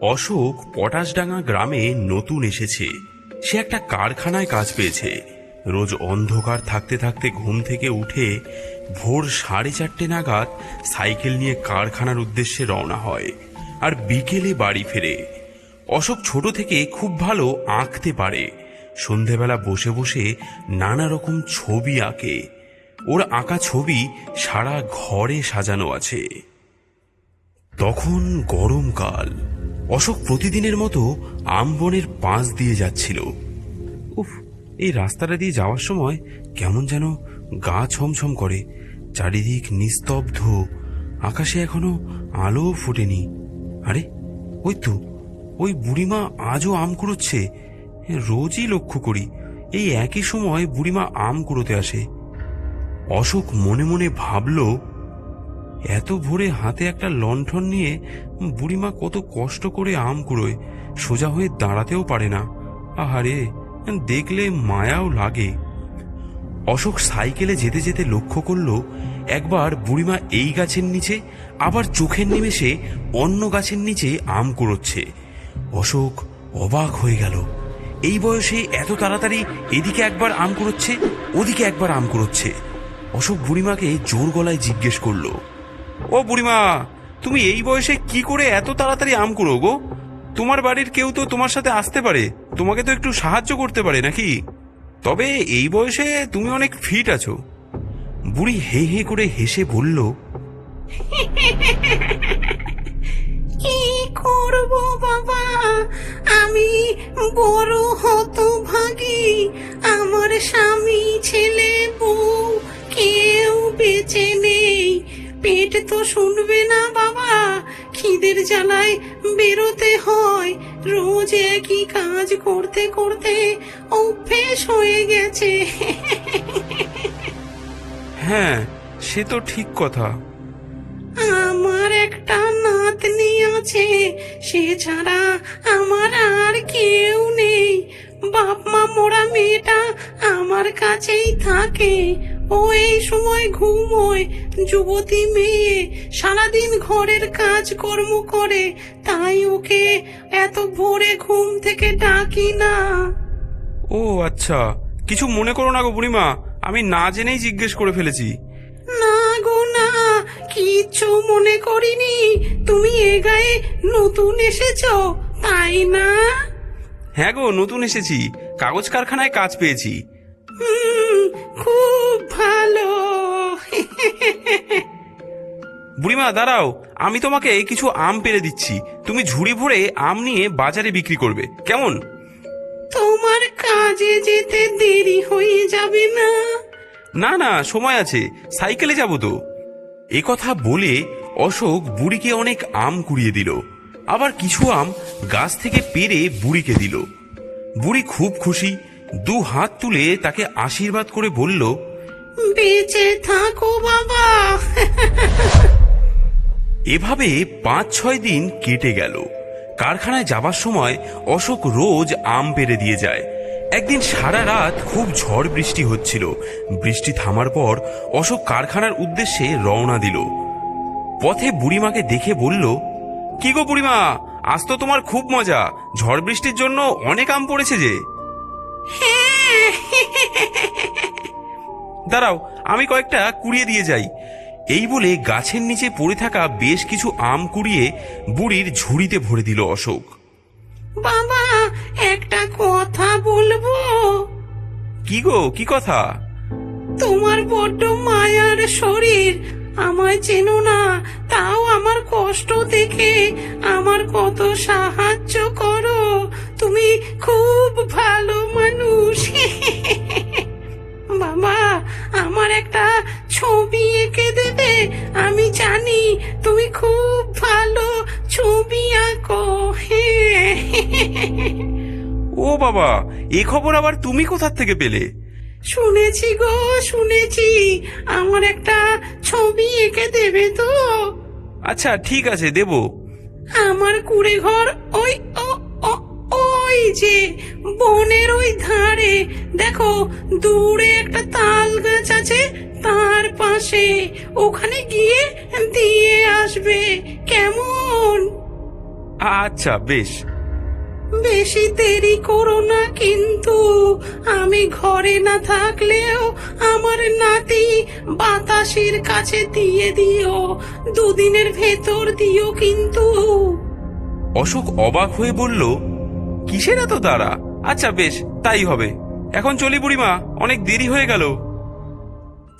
অশোক পটাশডাঙ্গা গ্রামে নতুন এসেছে। সে একটা কারখানায় কাজ পেয়েছে। রোজ অন্ধকার থাকতে থাকতে ঘুম থেকে উঠে ভোর সাড়ে চারটে নাগাদ সাইকেল নিয়ে কারখানার উদ্দেশ্যে রওনা হয় আর বিকেলে বাড়ি ফেরে। অশোক ছোট থেকে খুব ভালো আঁকতে পারে। সন্ধেবেলা বসে বসে নানা রকম ছবি আঁকে। ওর আঁকা ছবি সারা ঘরে সাজানো আছে। তখন গরমকাল। অশোক প্রতিদিনের মতো আমবনের পাশ দিয়ে যাচ্ছিল। উফ, এই রাস্তাটা দিয়ে যাওয়ার সময় কেমন যেন গা ছমছম করে, চারিদিক নিস্তব্ধ, আকাশে এখনও আলো ফোটেনি। আরে, ওই তো, ওই বুড়িমা আজও আম কুড়োচ্ছে। রোজই লক্ষ্য করি, এই একই সময় বুড়িমা আম কুড়োতে আসে। অশোক মনে মনে ভাবল এত ভোরে হাতে একটা লণ্ঠন নিয়ে বুড়িমা কত কষ্ট করে আম কুড়োয়, সোজা হয়ে দাঁড়াতেও পারে না। আহারে, দেখলে মায়াও লাগে। অশোক সাইকেলে যেতে যেতে লক্ষ্য করল, একবার বুড়িমা এই গাছের নিচে, আবার চোখের নিমেষে অন্য গাছের নিচে আম কুড়োচ্ছে। অশোক অবাক হয়ে গেল। এই বয়সে এত তাড়াতাড়ি এদিকে একবার আম কুড়োচ্ছে, ওদিকে একবার আম কুড়োচ্ছে। অশোক বুড়িমাকে জোর গলায় জিজ্ঞেস করল ও বুড়িমা, তুমি এই বয়সে কি করে এত তাড়াতাড়ি আম কুড়ো গো? তোমার বাড়ির কেউ তো তোমার সাথে আসতে পারে, তোমাকে তো একটু সাহায্য করতে পারে নাকি? তবে এই বয়সে তুমি অনেক ফিট আছো। বুড়ি হে হে করে হেসে বলল, কি করব বাবা? আমি বড় আমার স্বামী, ছেলে, বউ কেউ বেঁচে নেই। পেট তো শুনবে না বাবা। খিদের জ্বালায় বেরোতে হয়। রোজ একই কাজ করতে করতে অভ্যেস হয়ে গেছে। হ্যাঁ সে তো ঠিক কথা। আমার একটা নাতনি আছে। সে ছাড়া আমার আর কেউ নেই। বাপ মা মোরা মেয়েটা আমার কাছেই থাকে। ও এই সময় ঘুমোয় যুবতী মেয়ে সারাদিন ঘরের কাজ কর্ম করে তাই ওকে এত ভোরে ঘুম থেকে ডাকি না। ও আচ্ছা। কিছু মনে করো না গো বুড়িমা আমি না জেনেই জিজ্ঞেস করে ফেলেছি। না গো না কিচ্ছু মনে করিনি। তুমি এ গায়ে নতুন এসেছ তাই না? হ্যাঁ গো নতুন এসেছি। কাগজ কারখানায় কাজ পেয়েছি। খুব ভালো। বুড়িমা দাঁড়াও। আমি তোমাকে কিছু আম পেরে দিচ্ছি। তুমি ঝুড়ি ভরে আম নিয়ে বাজারে বিক্রি করবে। কেমন? তোমার কাজে যেতে দেরি হয়ে যাবে না। না না সময় আছে। সাইকেলে যাব তো। এ কথা বলে অশোক বুড়িকে অনেক আম কুড়িয়ে দিল। আবার কিছু আম গাছ থেকে পেরে বুড়িকে দিল। বুড়ি খুব খুশি। দু হাত তুলে তাকে আশীর্বাদ করে বলল বেঁচে থাকো বাবা। এভাবে পাঁচ ছয় দিন কেটে গেল। কারখানায় যাবার সময় অশোক রোজ আম পেরে দিয়ে যায়। একদিন সারা রাত খুব ঝড় বৃষ্টি হচ্ছিল। বৃষ্টি থামার পর অশোক কারখানার উদ্দেশ্যে রওনা দিল। পথে বুড়িমাকে দেখে বলল কি গো বুড়িমা আজ তো তোমার খুব মজা। ঝড় বৃষ্টির জন্য অনেক আম পড়েছে যে। দাঁড়াও আমি কয়েকটা কুড়িয়ে দিয়ে যাই। এই বলে গাছের নিচে পড়ে থাকা বেশ কিছু আম কুড়িয়ে বুড়ির ঝুড়িতে ভরে দিল অশোক। বাবা একটা কথা বলব? কি গো কি কথা? তোমার বড্ড মায়ার শরীর আমায় চেনো না তাও আমার কষ্ট দেখে আমার কত সাহায্য করো তুমি খুব ভালো মানুষ। বাবা আমার একটা ছবি এঁকে দেবে। আমি জানি তুমি খুব ভালো ছবি আঁকো। ও বাবা এ খবর আবার তুমি কোথার থেকে পেলে? শুনেছি গো শুনেছি। আমার একটা ছবি এঁকে দেবে তো। আচ্ছা ঠিক আছে দেব। আমার কুড়ে ঘর ওই যে বনের ওই ধারে দেখো দূরে একটা তাল গাছ আছে তার পাশে ওখানে গিয়ে দিয়ে আসবে। কেমন? আচ্ছা বেশ। বেশি দেরি করো না কিন্তু আমি ঘরে না থাকলেও আমার নাতি বাতাসের কাছে দিয়ে দিও দুদিনের ভেতর দিও কিন্তু। অশোক অবাক হয়ে বলল কিসের এত তারা আচ্ছা বেশ, তাই হবে। এখন চলি বুড়িমা, অনেক দেরি হয়ে গেল।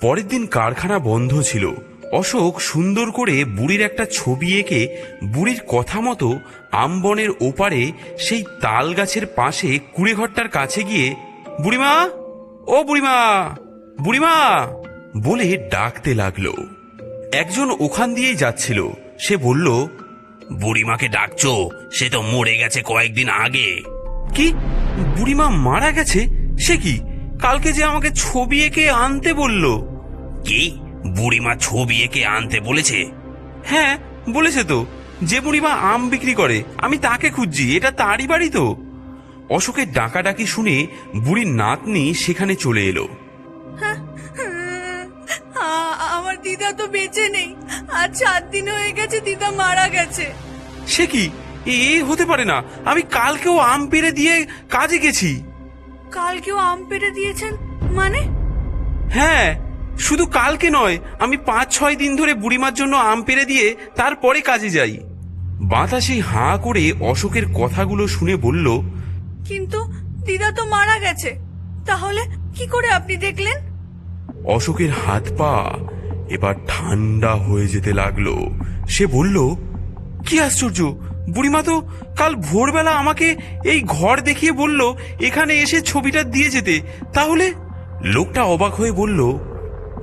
পরের দিন কারখানা বন্ধ ছিল। অশোক সুন্দর করে বুড়ির একটা ছবি এঁকে বুড়ির কথা মতো আমবনের ওপারে সেই তাল গাছের পাশে কুড়েঘরটার কাছে গিয়ে, বুড়িমা, ও বুড়িমা বুড়িমা! বলে ডাকতে লাগল। একজন ওখান দিয়েই যাচ্ছিল। সে বলল বুড়িমাকে ডাকছো সে তো মরে গেছে কয়েকদিন আগে। কি? বুড়িমা মারা গেছে? সে কি? কালকে যে আমাকে ছবি এঁকে আনতে বলল। কি? বুড়িমা ছবি এঁকে আনতে বলেছে? হ্যাঁ বলেছে তো। যে বুড়িমা আম বিক্রি করে আমি তাকে খুঁজছি এটা তারই বাড়ি তো। অশোকের ডাকাডাকি শুনে বুড়ির নাতনি সেখানে চলে এলো। দিদা তো বেঁচে নেই। আর চার দিন হয়ে গেছে দিদা মারা গেছে। সে কি? এ হতে পারে না। আমি কালকেও আম পেড়ে দিয়ে কাজে গেছি। কালকেও আম পেড়ে দিয়েছেন? মানে? হ্যাঁ শুধু কালকে নয় আমি পাঁচ ছয় দিন ধরে বুড়িমার জন্য আম পেড়ে দিয়ে তারপরে কাজে যাই। বাতাসি হাঁ করে অশোকের কথাগুলো শুনে বলল কিন্তু দিদা তো মারা গেছে। তাহলে কি করে আপনি দেখলেন? অশোকের হাত পা এবার ঠান্ডা হয়ে যেতে লাগল। সে বলল, কি আশ্চর্য! বুড়িমা তো কাল ভোরবেলা আমাকে এই ঘর দেখিয়ে বলল, এখানে এসে ছবিটা দিয়ে যেতে। তাহলে? লোকটা অবাক হয়ে বলল,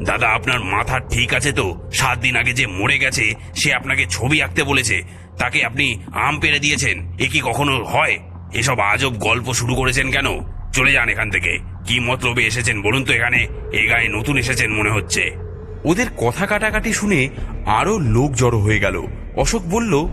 দাদা, আপনার মাথা ঠিক আছে তো? সাত দিন আগে যে মরে গেছে, সে আপনাকে ছবি আঁকতে বলেছে। তাকে আপনি আম পেরে দিয়েছেন। এ কি কখনো হয়? এসব আজব গল্প শুরু করেছেন কেন? চলে যান এখান থেকে। কি মতলবে এসেছেন বলুন তো এখানে? এ গায়ে নতুন এসেছেন মনে হচ্ছে। ওদের কথা কাটাকাটি শুনে আরও লোক জড়ো হয়ে গেল। অশোক বলল,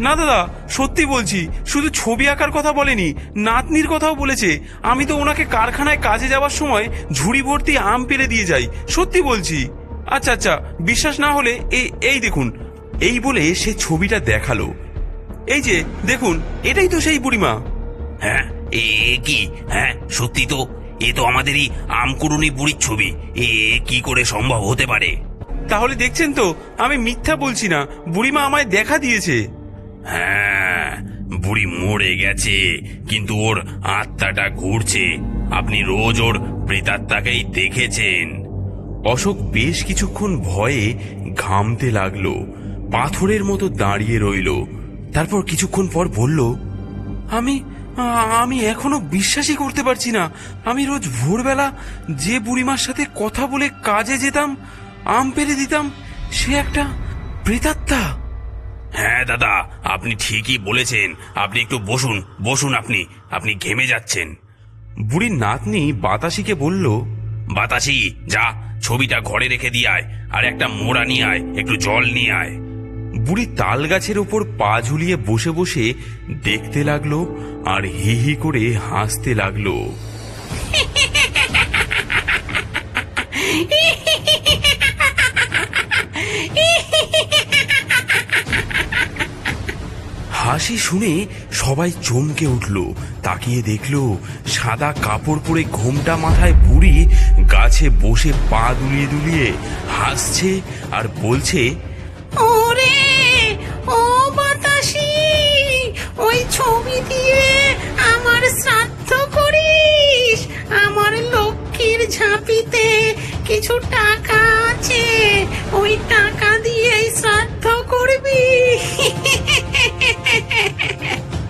না দাদা, সত্যি বলছি, শুধু ছবি আঁকার কথা বলেনি, নাতনির কথাও বলেছে। আমি তো ওনাকে কারখানায় কাজে যাওয়ার সময় ঝুড়ি ভর্তি আম পেরে দিয়ে যাই। সত্যি বলছি। আচ্ছা আচ্ছা বিশ্বাস না হলে এই এই দেখুন। এই বলে সে ছবিটা দেখাল। এই যে, দেখুন, এটাই তো সেই বুড়িমা। হ্যাঁ এ কি? হ্যাঁ সত্যি তো এ তো আমাদেরই আমকুরুনি বুড়ির ছবি। এ কি করে সম্ভব হতে পারে? তাহলে দেখছেন তো আমি মিথ্যা বলছি না বুড়িমা আমায় দেখা দিয়েছে। হ্যাঁ বুড়ি মরে গেছে কিন্তু ওর আত্মাটা ঘুরছে। আপনি রোজ ওর প্রেতাত্মাকেই দেখেছেন। অশোক বেশ কিছুক্ষণ ভয়ে ঘামতে লাগল পাথরের মতো দাঁড়িয়ে রইল তারপর কিছুক্ষণ পর বলল আমি আমি এখনও বিশ্বাসই করতে পারছি না। আমি রোজ ভোরবেলা যে বুড়িমার সাথে কথা বলে কাজে যেতাম আম পেরে দিতাম সে একটা প্রেতাত্মা। হ্যাঁ দাদা আপনি ঠিকই বলেছেন। আপনি একটু বসুন বসুন আপনি আপনি ঘেমে যাচ্ছেন। বুড়ির নাতনি বাতাসিকে বলল বাতাসি যা ছবিটা ঘরে রেখে দিয়ে আয় আর একটা মোড়া নিয়ে আয় একটু জল নিয়ে আয়। বুড়ি তাল গাছের ওপর পা ঝুলিয়ে বসে বসে দেখতে লাগল আর হি হি করে হাসতে লাগল। হাসি শুনে সবাই চমকে উঠল, তাকিয়ে দেখল সাদা কাপড় পরে ঘোমটা মাথায় বুড়ি গাছে বসে পা দুলিয়ে দুলিয়ে হাসছে আর বলছে ছবি দিয়ে আমার শ্রাদ্ধ করিস। আমার লক্ষ্মীর ঝাঁপিতে কিছু টাকা আছে। ওই টাকা দিয়েই শ্রাদ্ধ করবি।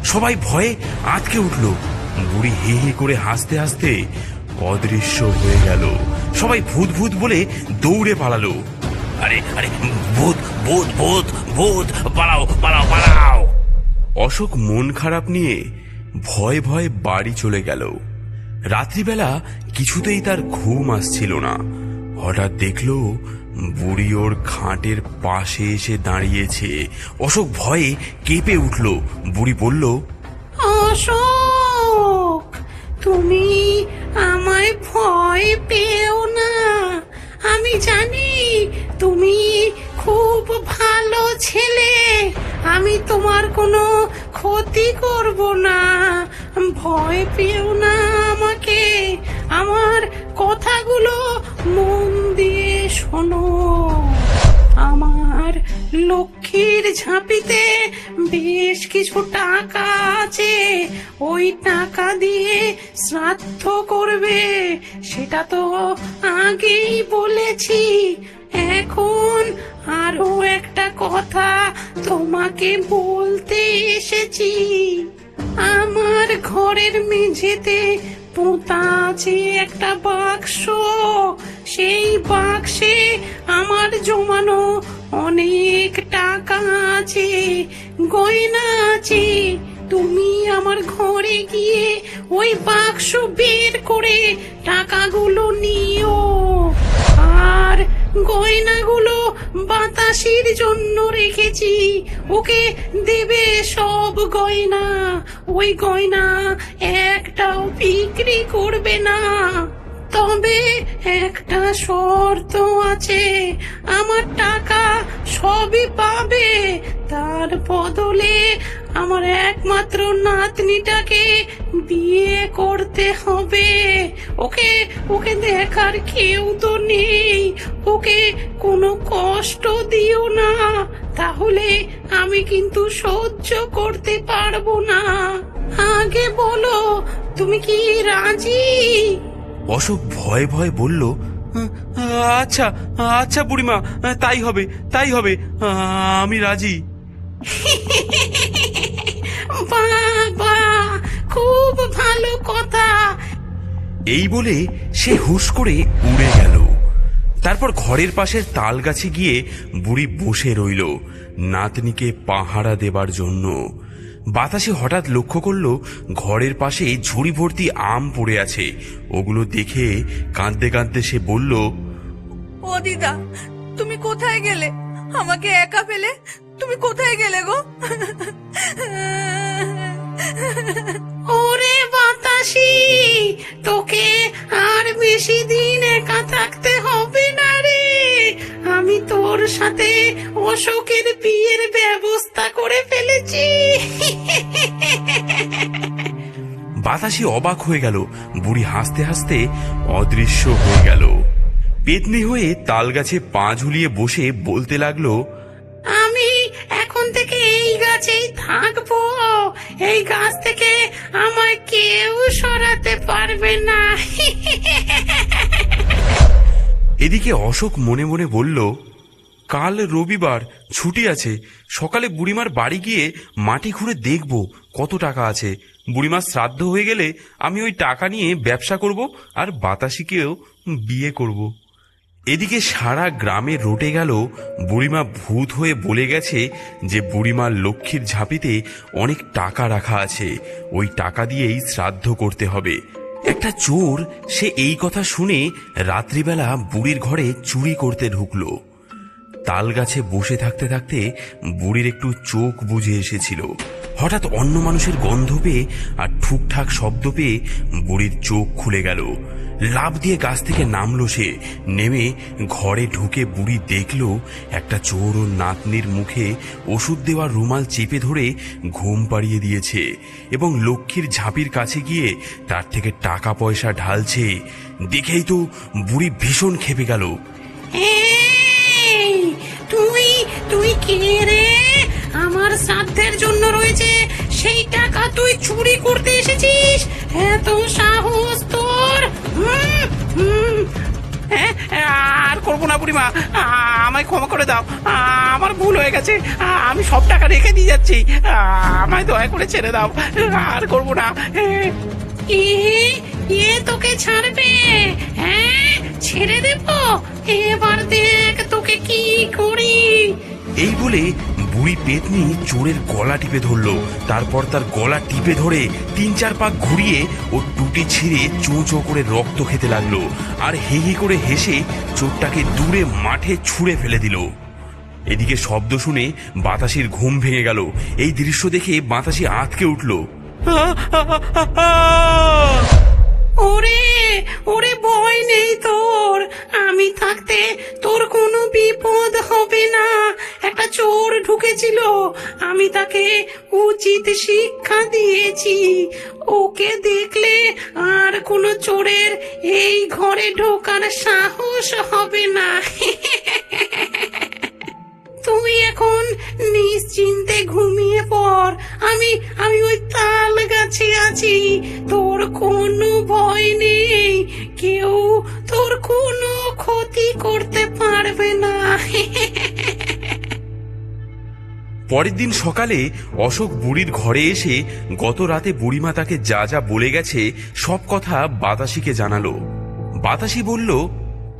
সবাই ভয়ে আটকে উঠল। বুড়ি হি হি করে হাসতে হাসতে অদৃশ্য হয়ে গেল। সবাই ভূত ভূত বলে দৌড়ে পালালো। আরে আরে, ভূত ভূত ভূত ভূত, পালাও পালাও পালাও। অশোক মন খারাপ নিয়ে ভয় ভয়ে বাড়ি চলে গেল। রাত্রিবেলা কিছুতেই তার ঘুম আসছিল না। হঠাৎ দেখল বুড়ি ওর খাটের পাশে এসে দাঁড়িয়েছে। অশোক ভয়ে কেঁপে উঠল। বুড়ি বলল, অশোক, তুমি আমায় ভয় পেও না। আমি জানি তুমি খুব ভালো ছেলে। আমি তোমার কোনো ক্ষতি করব না। ভয় পেও না আমাকে। আমার কথাগুলো মন দিয়ে শোনো। আমার লক্ষ্মীর ঝাঁপিতে বেশ কিছু টাকা আছে। ওই টাকা দিয়ে শ্রাদ্ধ করবে, সেটা তো আগেই বলেছি। এখন আরও একটা কথা তোমাকে বলতে এসেছি। আমার ঘরের মেঝেতে পোতা আছে একটা বাক্স। সেই বাক্সে আমার জমানো অনেক টাকা আছে। গয়না আছে। তুমি আমার ঘরে গিয়ে ওই বাক্স বের করে টাকাগুলো নিও। আর গয়নাগুলো বাতাসের জন্য রেখেছি। ওকে দেবে সব গয়না। ওই গয়না একটাও বিক্রি করবে না। তবে একটা শর্ত আছে। আমার টাকা সবই পাবে। তার বদলে আমার একমাত্র নাতনিটাকে বিয়ে করতে হবে। ওকে ওকে দেখার কেউ তো নেই। ওকে কোনো কষ্ট দিও না। তাহলে আমি কিন্তু সহ্য করতে পারব না। আগে বলো তুমি কি রাজি? অশোক ভয়ে ভয়ে বলল আচ্ছা আচ্ছা বুড়িমা তাই হবে তাই হবে আমি রাজি। বাবা খুব ভালো কথা। এই বলে সে হুশ করে উড়ে গেল। তারপর ঘরের পাশের তাল গাছে গিয়ে বুড়ি বসে রইল নাতনিকে পাহারা দেবার জন্য। বাতাসে হঠাৎ লক্ষ্য করল ঘরের পাশে ঝুড়ি ভর্তি আম পড়ে আছে। ওগুলো দেখে কাঁদতে কাঁদতে সে বলল ও দিদা তুমি কোথায় গেলে? আমাকে একা ফেলে তুমি কোথায় গেলে গো? ওরে বাতাসি তোকে আর বেশি দিন একা থাকতে হবে না রে। আমি তোর সাথে অশোকের বিয়ের ব্যবস্থা করে ফেলেছি। বাতাসে অবাক হয়ে গেল বুড়ি হাসতে হাসতে অদৃশ্য হয়ে গেল। পেতনি হয়ে তাল গাছে পা ঝুলিয়ে বসে বলতে লাগল থাকব এই গাছ থেকে আমায় কেউ সরাতে পারবে না। এদিকে অশোক মনে মনে বলল, কাল রবিবার ছুটি আছে, সকালে বুড়িমার বাড়ি গিয়ে মাটি খুঁড়ে দেখব কত টাকা আছে। বুড়িমার শ্রাদ্ধ হয়ে গেলে আমি ওই টাকা নিয়ে ব্যবসা করব আর বাতাসিকেও বিয়ে করব। এদিকে সারা গ্রামে রটে গেল, বুড়িমা ভূত হয়ে বলে গেছে যে বুড়িমার লক্ষ্মীর ঝাঁপিতে অনেক টাকা রাখা আছে। ওই টাকা দিয়েই শ্রাদ্ধ করতে হবে। একটা চোর, সে এই কথা শুনে রাত্রিবেলা বুড়ির ঘরে চুরি করতে ঢুকলো। তাল গাছে বসে থাকতে থাকতে বুড়ির একটু চোখ বুঝে এসেছিল। হঠাৎ অন্য মানুষের গন্ধ পেয়ে আর ঠুকঠাক শব্দ পেয়ে বুড়ির চোখ খুলে গেল। লাভ দিয়ে গাছ থেকে নামলো সে। নেমে ঘরে ঢুকে বুড়ি দেখল একটা চোর ও নাতনির মুখে ওষুধ দেওয়ার রুমাল চেপে ধরে ঘুম পাড়িয়ে দিয়েছে এবং লক্ষ্মীর ঝাঁপির কাছে গিয়ে তার থেকে টাকা পয়সা ঢালছে। দেখেই তো বুড়ি ভীষণ খেপে গেল। তুই কে রে? আমার শ্রাদ্ধের জন্য রয়েছে সেই টাকা তুই চুরি করতে এসেছিস? এত সাহস তোর। হুম, হুম। হ্যাঁ আর করব না বুড়িমা। আমায় ক্ষমা করে দাও। আমার ভুল হয়ে গেছে। আমি সব টাকা রেখে দিয়ে যাচ্ছি। আমায় দয়া করে ছেড়ে দাও। আর করব না। এ, তোকে ছাড়বে। হ্যাঁ ছেড়ে দেব। এবার দেখ বলে বুড়ি পেতনি চোরের গলা টিপে ধরলো। তারপর তার গলা টিপে ধরে তিন চার পাক ঘুরিয়ে ও টুটি ছিঁড়ে চো চো করে রক্ত খেতে লাগল আর হে হে করে হেসে চোরটাকে দূরে মাঠে ছুঁড়ে ফেলে দিল। এদিকে শব্দ শুনে বাতাসির ঘুম ভেঙে গেল। এই দৃশ্য দেখে বাতাসি আঁতকে উঠল। ওরে ওরে ভয় নেই তোর। আমি থাকতে তোর কোনো বিপদ হবে না। একটা চোর ঢুকেছিল, আমি তাকে উচিত শিক্ষা দিয়েছি। ওকে দেখলে আর কোনো চোরের এই ঘরে ঢোকার সাহস হবে না। তুই এখন নিশ্চিন্তে ঘুমিয়ে পড়। আমি আমি ওই তাল গাছে আছি। তোর কোনো ভয় নেই। কেউ তোর কোনো ক্ষতি করতে পারবে না। পরের দিন সকালে অশোক বুড়ির ঘরে এসে গত রাতে বুড়িমা তাকে যা যা বলে গেছে সব কথা বাতাসিকে জানালো। বাতাসি বলল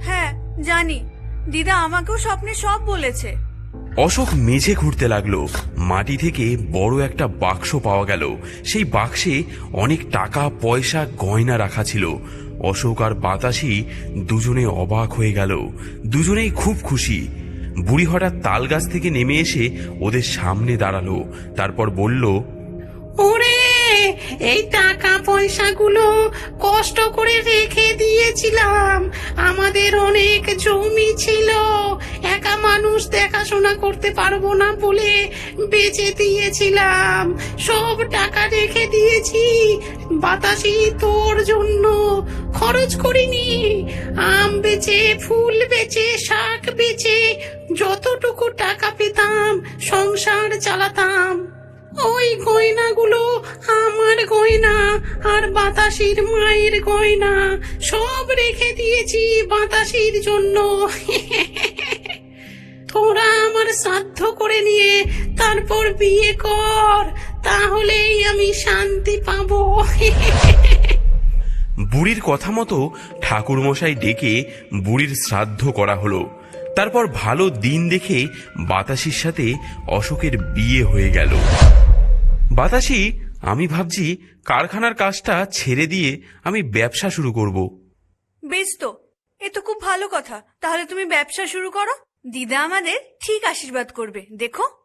হ্যাঁ জানি। দিদা আমাকেও স্বপ্নে সব বলেছে। অশোক মেঝে ঘুরতে লাগল। মাটি থেকে বড় একটা বাক্স পাওয়া গেল। সেই বাক্সে অনেক টাকা, পয়সা, গয়না রাখা ছিল। অশোক আর বাতাসি দুজনে অবাক হয়ে গেল। দুজনেই খুব খুশি। বুড়ি হঠাৎ তাল গাছ থেকে নেমে এসে ওদের সামনে দাঁড়াল। তারপর বলল, ওরে এই টাকা পয়সাগুলো কষ্ট করে রেখে দিয়েছিলাম। আমাদের অনেক জমি ছিল। একা মানুষ দেখাশোনা করতে পারব না বলে বেচে দিয়েছিলাম। সব টাকা রেখে দিয়েছি। বাতাসি তোর জন্য খরচ করিনি। আম বেচে, ফুল বেচে, শাক বেচে যতটুকু টাকা পেতাম সংসার চালাতাম। ওই গয়নাগুলো আমার গয়না আর বাতাসির মায়ের গয়না। সব রেখে দিয়েছি বাতাসির জন্য। তোরা আমার সাধ্য করে নিয়ে তারপর বিয়ে কর, তাহলেই আমি শান্তি পাবো। বুড়ির কথা মতো ঠাকুরমশাই ডেকে বুড়ির শ্রাদ্ধ করা হলো। তারপর ভালো দিন দেখে বাতাসির সাথে অশোকের বিয়ে হয়ে গেল। বাতাসি, আমি ভাবছি কারখানার কাজটা ছেড়ে দিয়ে আমি ব্যবসা শুরু করব। বেশ তো, এ তো খুব ভালো কথা। তাহলে তুমি ব্যবসা শুরু করো, দিদা আমাদের ঠিক আশীর্বাদ করবে, দেখো।